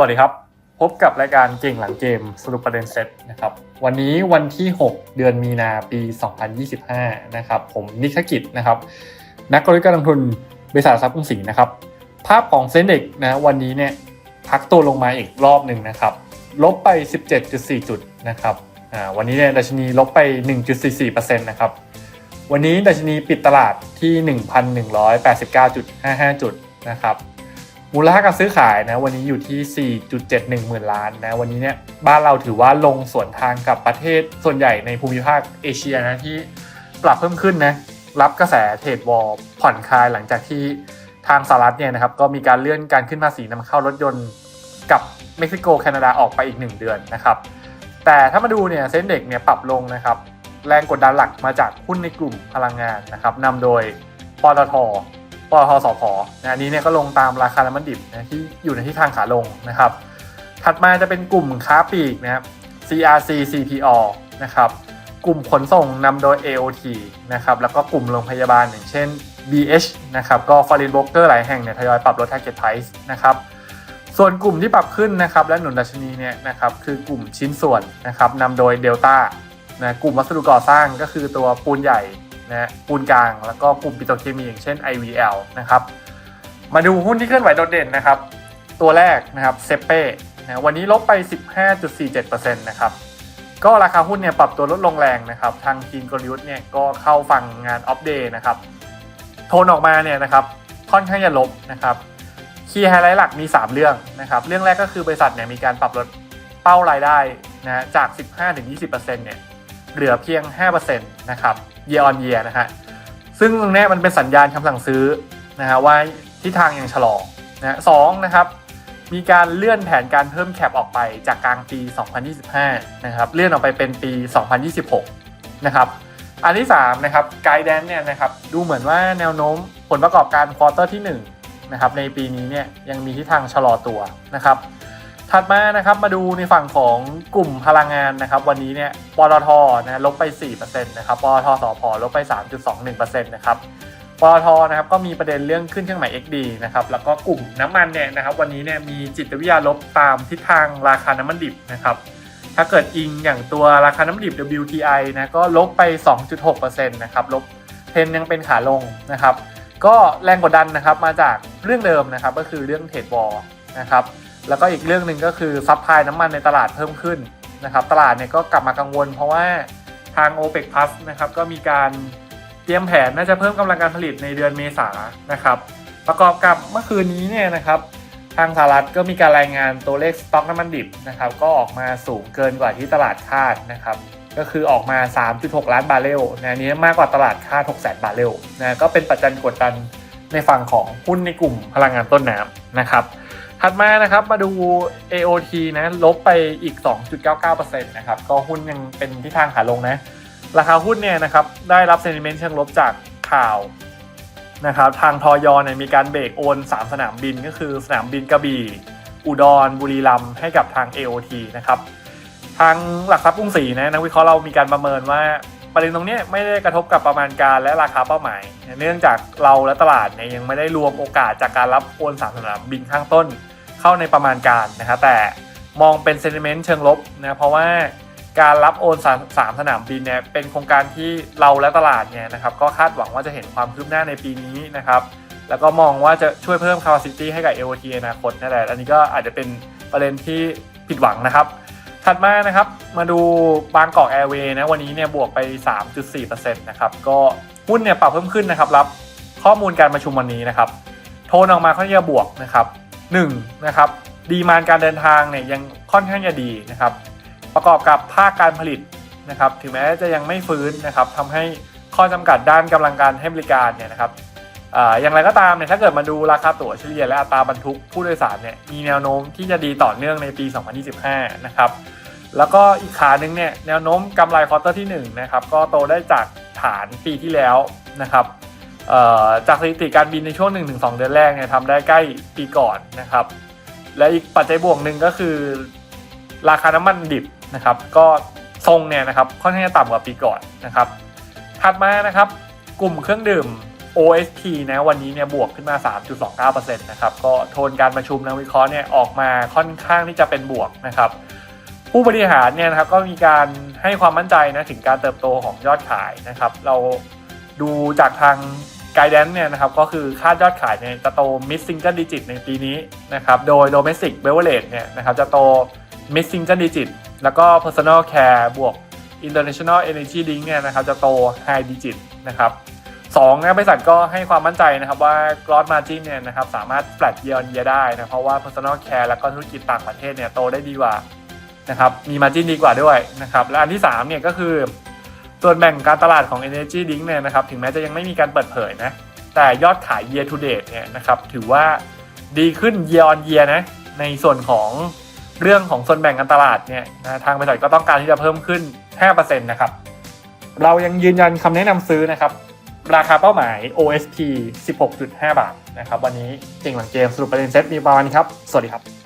สวัสดีครับ พบกับรายการเก่งหลังเกมสรุปประเด็นเซตนะครับ วันนี้วันที่ 6 เดือนมีนาปี 2025 นะครับ ผมนิคกิจนะครับ นักกลยุทธ์การลงทุนบริษัทหลักทรัพย์กรุงศรีนะครับ ภาพของเซ็นเด็กนะวันนี้เนี่ยพักตัวลงมาอีกรอบหนึ่งนะครับ ลบไป 17.4 จุดนะครับวันนี้เนี่ยดัชนีลบไป 1.44%นะครับ วันนี้ดัชนีปิดตลาดที่ 1,189.55 จุดนะครับ มูลค่าการซื้อขายนะวันนี้อยู่ที่ 4.71 หมื่นล้านนะวันนี้เนี่ยบ้านเราถือว่าลงสวนทางกับประเทศส่วนใหญ่ในภูมิภาคเอเชียนะที่ปรับเพิ่มขึ้นนะรับกระแสเทรดวอลผ่อนคลายหลังจากที่ทางสหรัฐเนี่ยนะครับก็มีการเลื่อนการขึ้นภาษีนำเข้ารถยนต์กับเม็กซิโกแคนาดาออกไปอีก 1 เดือนนะครับแต่ถ้ามาดูเนี่ยเซ็นเด็กเนี่ยปรับลงนะครับแรงกดดันหลักมาจากหุ้นในกลุ่มพลังงานนะครับนำโดยปตท ปตทสพนะอันนี้เนี่ยก็ลงตามราคาน้ำมันดิบนะที่อยู่ในทิศทางขาลงนะครับ ถัดมาจะเป็นกลุ่มค้าปลีกนะครับ CRC CPO นะครับกลุ่มขนส่งนำโดย AOT นะครับแล้วก็กลุ่มโรงพยาบาลอย่างเช่น BH นะครับก็ Foreign Broker หลายแห่งเนี่ยทยอยปรับลด Target Price นะครับส่วนกลุ่มที่ปรับขึ้นนะครับและหนุนดัชนีเนี่ยนะครับคือกลุ่มชิ้นส่วนนะครับนำโดย Delta นะกลุ่มวัสดุก่อสร้างก็คือตัวปูนใหญ่ นะปูนกลาง แล้วก็กลุ่มปิโตรเคมีอย่างเช่น IVL นะครับ มาดูหุ้นที่เคลื่อนไหวโดดเด่นนะครับ ตัวแรกนะครับเซเป้นะวันนี้ลบไป 15.47%นะครับก็ราคาหุ้นเนี่ยปรับตัวลดลงแรงนะครับ ทางทีมกลยุทธ์เนี่ยก็เข้าฟังงานอัปเดตนะครับ โทนออกมาเนี่ยนะครับค่อนข้างจะลบนะครับคีย์ไฮไลท์หลักมี 3 เรื่องนะครับ เรื่องแรกก็คือบริษัทเนี่ยมีการปรับลดเป้ารายได้นะจาก 15-20%เนี่ย เหลือเพียง 5%นะครับ year on year นะฮะ ซึ่งตรงนี้มันเป็นสัญญาณคำสั่งซื้อนะฮะว่าทิศทางยังชะลอนะสองนะครับ มีการเลื่อนแผนการเพิ่มแคปออกไปจากกลางปี 2025 นะครับ เลื่อนออกไปเป็นปี 2026 นะครับ อันที่3นะครับไกด์แดนเนี่ยนะครับ ดูเหมือนว่าแนวโน้มผลประกอบการควอเตอร์ที่1นะครับในปีนี้เนี่ยยังมีทิศทางชะลอตัวนะครับ ถัดมานะครับมาดูในฝั่งของกลุ่มพลังงานนะครับ วันนี้เนี่ยปตทนะลบไป4%นะครับปตทสพลบไป 3.21%นะครับปตทนะครับก็มีประเด็นเรื่องขึ้นเครื่องหมาย XD นะครับแล้วก็กลุ่มน้ำมันเนี่ยนะครับ วันนี้เนี่ยมีจิตวิทยาลบตามทิศทางราคาน้ำมันดิบนะครับ ถ้าเกิดอิงอย่างตัวราคาน้ำมันดิบ WTI นะก็ลบไป 2.6%นะครับลบเทนยังเป็นขาลงนะครับ ก็แรงกดดันนะครับมาจากเรื่องเดิมนะครับก็คือเรื่องเทรดวอลนะครับ แล้วก็อีกเรื่องหนึ่งก็คือซัพพลายน้ำมันในตลาดเพิ่มขึ้นนะครับ ตลาดเนี่ยก็กลับมากังวล เพราะว่าทาง OPEC Plus นะครับก็มีการเตรียมแผนน่าจะเพิ่มกำลังการผลิตในเดือนเมษานะครับ ประกอบกับเมื่อคืนนี้เนี่ยนะครับทางสหรัฐก็มีการรายงานตัวเลขสต็อกน้ำมันดิบนะครับก็ออกมาสูงเกินกว่าที่ตลาดคาดนะครับก็คือออกมา 3.6 ล้านบาร์เรลนะอันนี้มากกว่าตลาดคาด 6 แสนบาร์เรลนะก็เป็นปัจจัยกดดันในฝั่งของหุ้นในกลุ่มพลังงานต้นน้ำนะครับ ถัดมานะครับมาดู AOT นะลบไปอีก 2.99%นะครับก็หุ้นยังเป็นทิศทางขาลงนะ ราคาหุ้นเนี่ยนะครับได้รับเซนิเมนต์เชิงลบจากข่าวนะครับทางทอยเนี่ยมีการเบรกโอน 3 สนามบินก็คือสนามบินกระบี่ อุดร บุรีรัมย์ให้กับทาง AOT นะครับทางหลักทรัพย์กรุงศรีนะนักวิเคราะห์เรามีการประเมินว่า ประเด็นตรงนี้ไม่ได้กระทบกับประมาณการและราคาเป้าหมาย เนื่องจากเราและตลาดเนี่ยยังไม่ได้รวมโอกาสจากการรับโอนสามสนามบินข้างต้นเข้าในประมาณการนะครับแต่มองเป็นเซนิเมนต์เชิงลบนะเพราะว่าการรับโอนสามสามสนามบินเนี่ยเป็นโครงการที่เราและตลาดเนี่ยนะครับก็คาดหวังว่าจะเห็นความคืบหน้าในปีนี้นะครับแล้วก็มองว่าจะช่วยเพิ่ม capacity ให้กับ AOT อนาคตนั่นแหละอันนี้ก็อาจจะเป็นประเด็นที่ผิดหวังนะครับ ถัดมานะครับมาดูบางกอกแอร์เวย์นะวันนี้เนี่ยบวกไป 3.4%นะครับก็หุ้นเนี่ยปรับเพิ่มขึ้นนะครับรับข้อมูลการประชุมวันนี้นะครับ โทนออกมาค่อนข้างจะบวกนะครับ1นะครับดีมานการเดินทางเนี่ยยังค่อนข้างจะดีนะครับ ประกอบกับภาคการผลิตนะครับ ถึงแม้จะยังไม่ฟื้นนะครับทำให้ข้อจำกัดด้านกำลังการให้บริการเนี่ยนะครับ อย่างไรก็ตามเนี่ยถ้าเกิดมาดูราคาตั๋วเฉลี่ยและอัตราบรรทุกผู้โดยสารเนี่ยมีแนวโน้มที่จะดีต่อเนื่องในปี 2025 นะครับแล้วก็อีกขาหนึ่งเนี่ยแนวโน้มกำไรควอเตอร์ที่1นะครับก็โตได้จากฐานปีที่แล้วนะครับจากสถิติการบินในช่วง 1-2 เดือนแรกเนี่ยทำได้ใกล้ปีก่อนนะครับ และอีกปัจจัยบวกหนึ่งก็คือ ราคาน้ำมันดิบนะครับ ก็ทรงเนี่ยนะครับค่อนข้างจะต่ำกว่าปีก่อนนะครับ ถัดมานะครับ กลุ่มเครื่องดื่ม OSP นะวันนี้เนี่ยบวกขึ้นมา 3.29%นะครับก็โทนการประชุมนักวิเคราะห์เนี่ยออกมาค่อนข้างที่จะเป็นบวกนะครับผู้บริหารเนี่ยนะครับก็มีการให้ความมั่นใจนะถึงการเติบโตของยอดขายนะครับ เราดูจากทางไกด์แดนเนี่ยนะครับก็คือคาดยอดขายเนี่ยจะโต mid single digit ในปีนี้นะครับโดย domestic beverage เนี่ยนะครับจะโต mid single digit แล้วก็ personal care บวก international energy drink เนี่ยนะครับจะโต high digit นะครับ สองนะบริษัทก็ให้ความมั่นใจนะครับว่า gross margin เนี่ยนะครับสามารถ flat year on year ได้นะเพราะว่า personal care แล้วก็ธุรกิจต่างประเทศเนี่ยโตได้ดีกว่านะครับมีมาจิ้นดีกว่าด้วยนะครับและอันที่3เนี่ยก็คือส่วนแบ่งการตลาดของ Energy Drink เนี่ยนะครับถึงแม้จะยังไม่มีการเปิดเผยนะแต่ยอดขาย year to date เนี่ยนะครับถือว่าดีขึ้น year on year นะในส่วนของเรื่องของส่วนแบ่งการตลาดเนี่ยนะทางบริษัทก็ต้องการที่จะเพิ่มขึ้น 5%นะครับเรายังยืนยันคำแนะนำซื้อนะครับ ราคาเป้าหมาย OSP 16.5 บาทนะครับ วันนี้เก่งหลังเกมสรุปประเด็นเซตมีประมาณนี้ครับ สวัสดีครับ